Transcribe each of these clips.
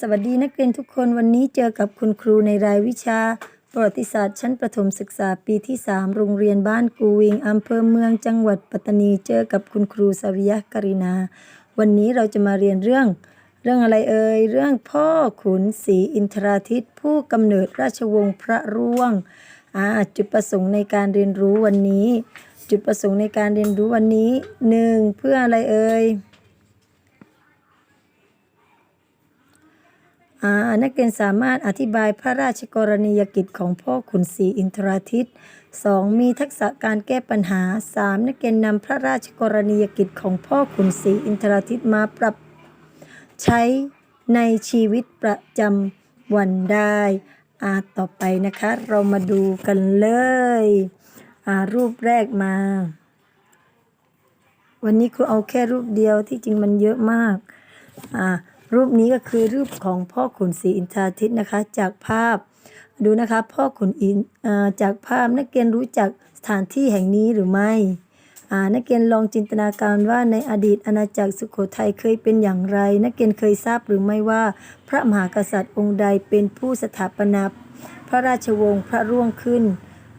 สวัสดีนักเรียนทุกคนวันนี้เจอกับคุณครูในรายวิชา ประวัติศาสตร์ ชั้นประถมศึกษาปีที่ 3 โรงเรียนบ้านกูวิงอำเภอเมืองจังหวัดปัตตานีเจอกับคุณครูสริยะกรินา วันนี้เราจะมาเรียนเรื่อง เรื่องอะไรเอ่ยเรื่องพ่อขุนศรีอินทราทิต ผู้กำเนิดราชวงศ์พระร่วงจุดประสงค์ในการเรียนรู้วันนี้ จุดประสงค์ในการเรียนรู้วันนี้หนึ่งเพื่ออะไรเอ่ยานักเรียนสามารถอธิบายพระราชกรณียกิจของพ่อขุนศรีอินทราทิต 2. มีทักษะการแก้ปัญหา 3. นักเรียนนำพระราชกรณียกิจของพ่อขุนศรีอินทราทิตมาปรับใช้ในชีวิตประจำวันได้อาต่อไปนะคะ เรามาดูกันเลยอารูปแรกมา วันนี้ครูเอาแค่รูปเดียวที่จริงมันเยอะมากอ่า รูปนี้ก็คือรูปของพ่อขุนศรีอินทราทิตนะคะ จากภาพดูนะคะพ่อขุนอินจากภาพนักเรียนรู้จักสถานที่แห่งนี้หรือไม่นักเรียนลองจินตนาการว่าในอดีตอาณาจักรสุโขทัยเคยเป็นอย่างไร นักเรียนเคยทราบหรือไม่ว่า พระมหากษัตริย์องค์ใดเป็นผู้สถาปนาพระราชวงศ์พระร่วงขึ้น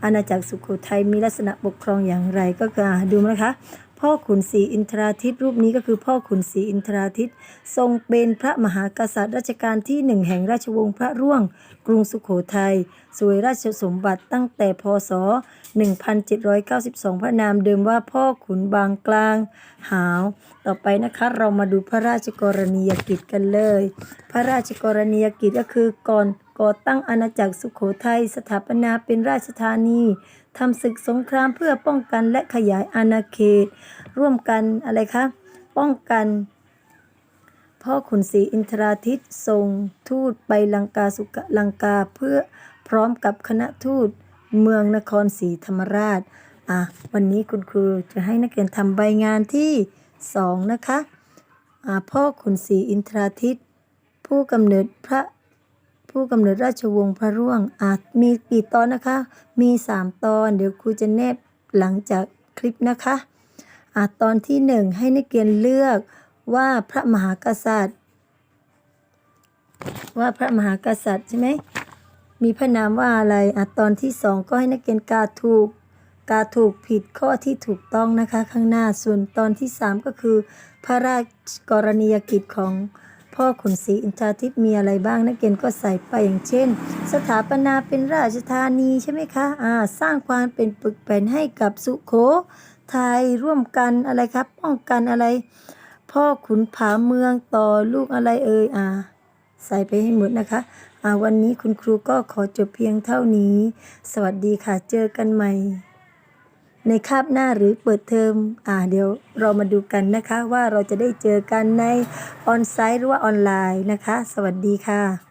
อาณาจักรสุโขทัยมีลักษณะปกครองอย่างไรก็คือดูนะคะ พ่อขุนศรีอินทราทิตรูปนี้ก็คือพ่อขุนศรีอินทราทิตทรงเป็นพระมหากษัตริย์รัชกาลที่หนึ่งแห่งราชวงศ์พระร่วง กรุงสุโขทัยสวยราชสมบัติตั้งแต่พศ 1792 พระนามเดิมว่าพ่อขุนบางกลางหาว ต่อไปนะคะเรามาดูพระราชกรณียกิจกันเลย พระราชกรณียกิจก็คือก่อน ก่อตั้งอาณาจักรสุโขทัยสถาปนาเป็นราชธานีทำศึกสงครามเพื่อป้องกันและขยายอาณาเขต ร่วมกันอะไรคะ ป้องกัน พ่อขุนศรีอินทราทิตทรงทูตไปลังกาสุกลังกาเพื่อพร้อมกับคณะทูตเมืองนครศรีธรรมราชอะวันนี้คุณครูจะให้นักเรียนทำใบงานที่สองนะคะอ่าพ่อขุนศรีอินทราทิตผู้กำเนิดพระ ผู้กำเนิดราชวงศ์พระร่วงอาจมีกี่ตอนนะคะ มีสามตอนเดี๋ยวครูจะแนบหลังจากคลิปนะคะอ่าตอนที่หนึ่งให้นักเรียนเลือกว่าพระมหากษัตริย์ ว่าพระมหากษัตริย์ใช่ไหมมีพระนามว่าอะไรอะตอนที่สองก็ให้นักเรียนกาถูกกาถูกผิดข้อที่ถูกต้องนะคะข้างหน้าส่วนตอนที่สามก็คือ พระราชกรณียกิจของ พ่อขุนศรีอินทราทิตมีอะไรบ้างนักเรียนก็ใส่ไปอย่างเช่น สถาปนาเป็นราชธานีใช่ไหมคะอ่าสร้างความเป็นปึกแผ่นให้กับสุโขทัยร่วมกันอะไรครับ ป้องกันอะไร พ่อขุนผาเมืองต่อลูกอะไรเอ่ยอ่าใส่ไปให้หมดนะคะอ่าวันนี้คุณครูก็ขอจบเพียงเท่านี้ สวัสดีค่ะเจอกันใหม่ ในคาบหน้าหรือเปิดเทอมอ่าเดี๋ยวเรามาดูกันนะคะ ว่าเราจะได้เจอกันในออนไซต์หรือว่าออนไลน์นะคะ สวัสดีค่ะ